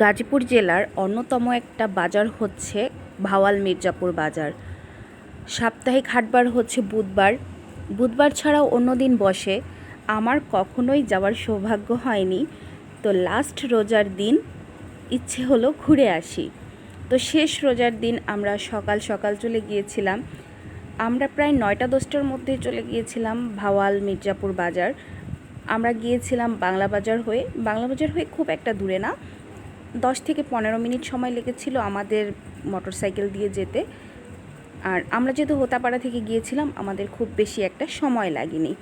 গাজীপুর জেলার অন্যতম একটা বাজার হচ্ছে ভাওয়াল মির্জাপুর বাজার। সাপ্তাহিক হাটবার হচ্ছে বুধবার। বুধবার ছাড়াও অন্য দিন বসে আমার কখনোই যাওয়ার সৌভাগ্য হয়নি। তো লাস্ট রোজার দিন ইচ্ছে হলো ঘুরে আসি। তো শেষ রোজার দিন আমরা সকাল সকাল চলে গিয়েছিলাম। আমরা প্রায় নয়টা দশটার মধ্যে চলে গিয়েছিলাম ভাওয়াল মির্জাপুর বাজার। আমরা গিয়েছিলাম বাংলা বাজার হয়ে। বাংলা বাজার হয়ে খুব একটা দূরে না। দশ থেকে পনেরো মিনিট সময় লেগেছিল আমাদের মোটরসাইকেল দিয়ে যেতে। আর আমরা যেহেতু হোতাপাড়া থেকে গিয়েছিলাম, আমাদের খুব বেশি একটা সময় লাগেনি।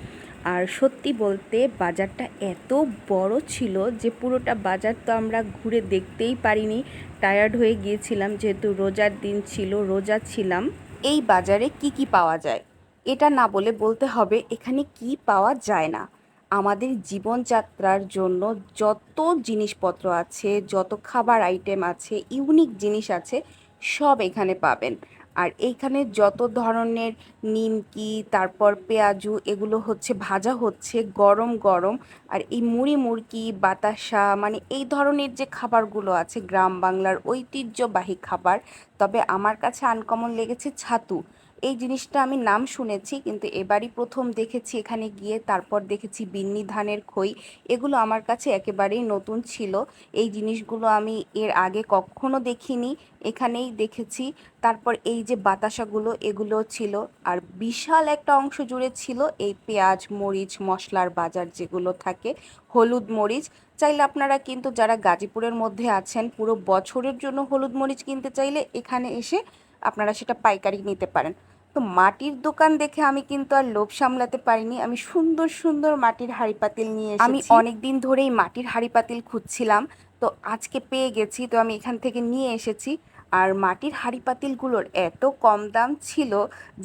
আর সত্যি বলতে বাজারটা এত বড় ছিল যে পুরোটা বাজার তো আমরা ঘুরে দেখতেই পারিনি। টায়ার্ড হয়ে গিয়েছিলাম, যেহেতু রোজার দিন ছিল, রোজা ছিলাম। এই বাজারে কি কি পাওয়া যায়? এটা না বলে বলতে হবে, এখানে কি পাওয়া যায় না। আমাদের জীবনযাত্রার জন্য যত জিনিসপত্র আছে, যত খাবার আইটেম আছে ইউনিক জিনিস আছে, সব এখানে পাবেন। আর এইখানে যত ধরনের নিমকি, তারপর পেঁয়াজু, এগুলো হচ্ছে, ভাজা হচ্ছে, গরম গরম। আর এই মুড়ি, মুড়কি, বাতাসা মানে এই ধরনের যে খাবারগুলো আছে, গ্রাম বাংলার ঐতিহ্যবাহী খাবার, তবে আমার কাছে আনকমন লেগেছে ছাতু। এই জিনিসটা আমি নাম শুনেছি, কিন্তু এবারই প্রথম দেখেছি, এখানে গিয়ে তারপর দেখেছি বিন্নি ধানের খই। এগুলো আমার কাছে একেবারেই নতুন ছিল। এই জিনিসগুলো আমি এর আগে কখনো দেখিনি। এখানেই দেখেছি। তারপর এই যে বাতাসাগুলো, এগুলো ছিল। আর বিশাল একটা অংশ জুড়ে ছিল এই পেঁয়াজ, মরিচ, মশলার বাজার যেগুলো থাকে, হলুদ মরিচ। চাইলে আপনারা কিন্তু যারা গাজীপুরের মধ্যে আছেন, পুরো বছরের জন্য হলুদ মরিচ কিনতে চাইলে এখানে এসে আপনারা সেটা পাইকারি নিতে পারেন। তো মাটির দোকান দেখে আমি কিন্তু আর লোভ সামলাতে পারিনি। আমি সুন্দর সুন্দর মাটির হাঁড়ি পাতিল নিয়ে আমি অনেক দিন ধরেই মাটির হাঁড়ি পাতিল খুঁজছিলাম। তো আজকে পেয়ে গেছি। তো আমি এখান থেকে নিয়ে এসেছি। আর মাটির হাঁড়ি পাতিলগুলোর এত কম দাম ছিল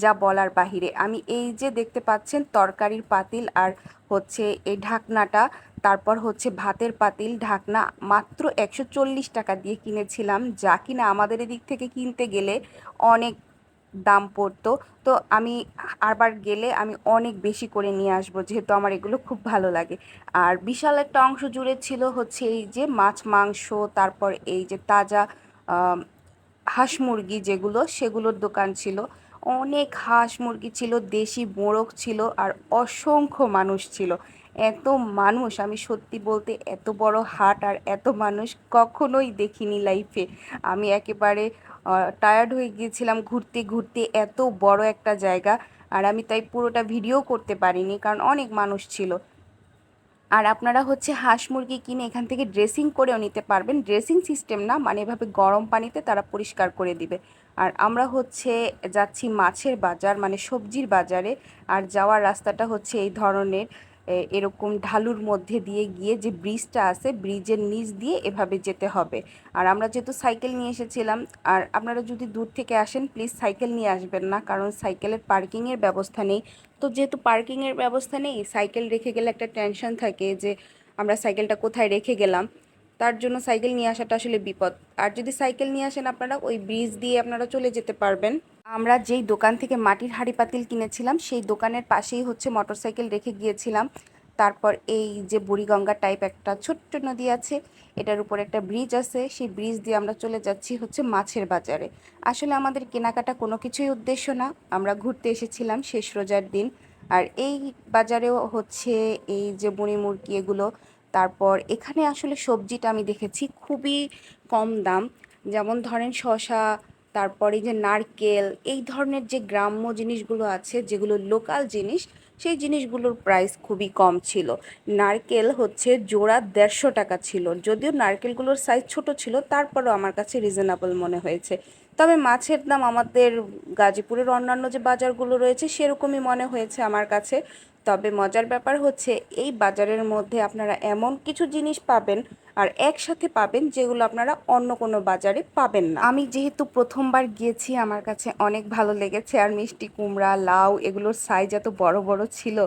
যা বলার বাহিরে। আমি এই যে দেখতে পাচ্ছেন তরকারির পাতিল আর হচ্ছে এই ঢাকনাটা, তারপর হচ্ছে ভাতের পাতিল, ঢাকনা মাত্র একশো চল্লিশ টাকা দিয়ে কিনেছিলাম, যা কিনা আমাদের এদিক থেকে কিনতে গেলে অনেক দাম পড়তো। তো আমি আরবার গেলে আমি অনেক বেশি করে নিয়ে আসব, যেহেতু আমার এগুলো খুব ভালো লাগে। আর বিশাল একটা অংশ জুড়ে ছিল হচ্ছে এই যে মাছ, মাংস, তারপর এই যে তাজা হাঁস মুরগি যেগুলো, সেগুলোর দোকান ছিল। অনেক হাঁস মুরগি ছিল, দেশি মোরগ ছিল আর অসংখ্য মানুষ ছিল। এত মানুষ, আমি সত্যি বলতে এত বড় হাট আর এত মানুষ কখনোই দেখিনি লাইফে আমি একেবারে টায়ার্ড হয়ে গিয়েছিলাম ঘুরতে ঘুরতে এত বড় একটা জায়গা। আর আমি তাই পুরোটা ভিডিও করতে পারিনি, কারণ অনেক মানুষ ছিল। আর আপনারা হচ্ছে হাঁস মুরগি কিনে এখান থেকে ড্রেসিং করেও নিতে পারবেন। ড্রেসিং সিস্টেম না মানে এভাবে গরম পানিতে তারা পরিষ্কার করে দিবে। আর আমরা হচ্ছে যাচ্ছি মাছের বাজার মানে সবজির বাজারে। আর যাওয়ার রাস্তাটা হচ্ছে এই ধরনের। এরকম ঢালুর মধ্যে দিয়ে গিয়ে যে ব্রিজটা আছে, ব্রিজের নিচ দিয়ে এভাবে যেতে হবে। আর আমরা যেহেতু সাইকেল নিয়ে এসেছিলাম, আর আপনারা যদি দূর থেকে আসেন প্লিজ সাইকেল নিয়ে আসবেন না, কারণ সাইকেলের পার্কিংয়ের ব্যবস্থা নেই। তো যেহেতু পার্কিংয়ের ব্যবস্থা নেই, সাইকেল রেখে গেলে একটা টেনশন থাকে যে আমরা সাইকেলটা কোথায় রেখে গেলাম। তার জন্য সাইকেল নিয়ে আসাটা আসলে বিপদ। আর যদি সাইকেল নিয়ে আসেন আপনারা, ওই ব্রিজ দিয়ে আপনারা চলে যেতে পারবেন। আমরা যেই দোকান থেকে মাটির হাঁড়ি পাতিল কিনেছিলাম, সেই দোকানের পাশেই হচ্ছে মোটরসাইকেল রেখে গিয়েছিলাম। তারপর এই যে বুড়িগঙ্গা টাইপ একটা ছোট্ট নদী আছে, এটার উপর একটা ব্রিজ আছে, সেই ব্রিজ দিয়ে আমরা চলে যাচ্ছি হচ্ছে মাছের বাজারে। আসলে আমাদের কেনাকাটা কোনো কিছুই উদ্দেশ্য না, আমরা ঘুরতে এসেছিলাম শেষ রোজার দিন। আর এই বাজারেও হচ্ছে এই যে বুড়ি মুরগি এগুলো, তারপর এখানে আসলে সবজিটা আমি দেখেছি খুবই কম দাম। যেমন ধরেন শশা তারপরে যে নারকেল, এই ধরনের যে গ্রাম্য জিনিসগুলো আছে, যেগুলো লোকাল জিনিস, সেই জিনিসগুলোর প্রাইস খুবই কম ছিল। নারকেল হচ্ছে জোড়া দেড়শো টাকা ছিল। যদিও নারকেলগুলোর সাইজ ছোট ছিল, তারপরও আমার কাছে রিজনেবল মনে হয়েছে। তবে মাছের দাম আমাদের গাজীপুরের অন্যান্য যে বাজারগুলো রয়েছে, সেরকমই মনে হয়েছে আমার কাছে। তবে মজার ব্যাপার হচ্ছে, এই বাজারের মধ্যে আপনারা এমন কিছু জিনিস পাবেন আর একসাথে পাবেন যেগুলো আপনারা অন্য কোনো বাজারে পাবেন না। আমি যেহেতু প্রথমবার গিয়েছি, আমার কাছে অনেক ভালো লেগেছে। আর মিষ্টি কুমড়া, লাউ এগুলোর সাইজ এত বড় বড় ছিল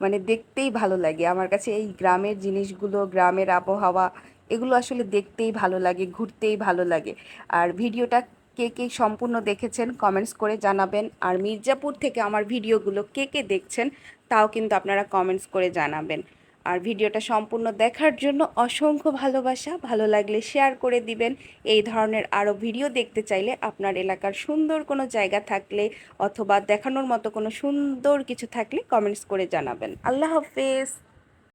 মানে দেখতেই ভালো লাগে। আমার কাছে এই গ্রামের জিনিসগুলো, গ্রামের আবহাওয়া, এগুলো আসলে দেখতেই ভালো লাগে, ঘুরতেই ভালো লাগে। আর ভিডিওটা কে কে সম্পূর্ণ দেখেছেন কমেন্টস করে জানাবেন। আর মির্জাপুর থেকে আমার ভিডিওগুলো কে কে দেখছেন, তাও কিন্তু আপনারা কমেন্টস করে জানাবেন। আর ভিডিওটা সম্পূর্ণ দেখার জন্য অসংখ্য ভালোবাসা, ভালো লাগলে শেয়ার করে দিবেন। এই ধরনের আরও ভিডিও দেখতে চাইলে আপনার এলাকার সুন্দর কোনো জায়গা থাকলে অথবা দেখানোর মতো কোনো সুন্দর কিছু থাকলে কমেন্টস করে জানাবেন। আল্লাহ হাফেজ।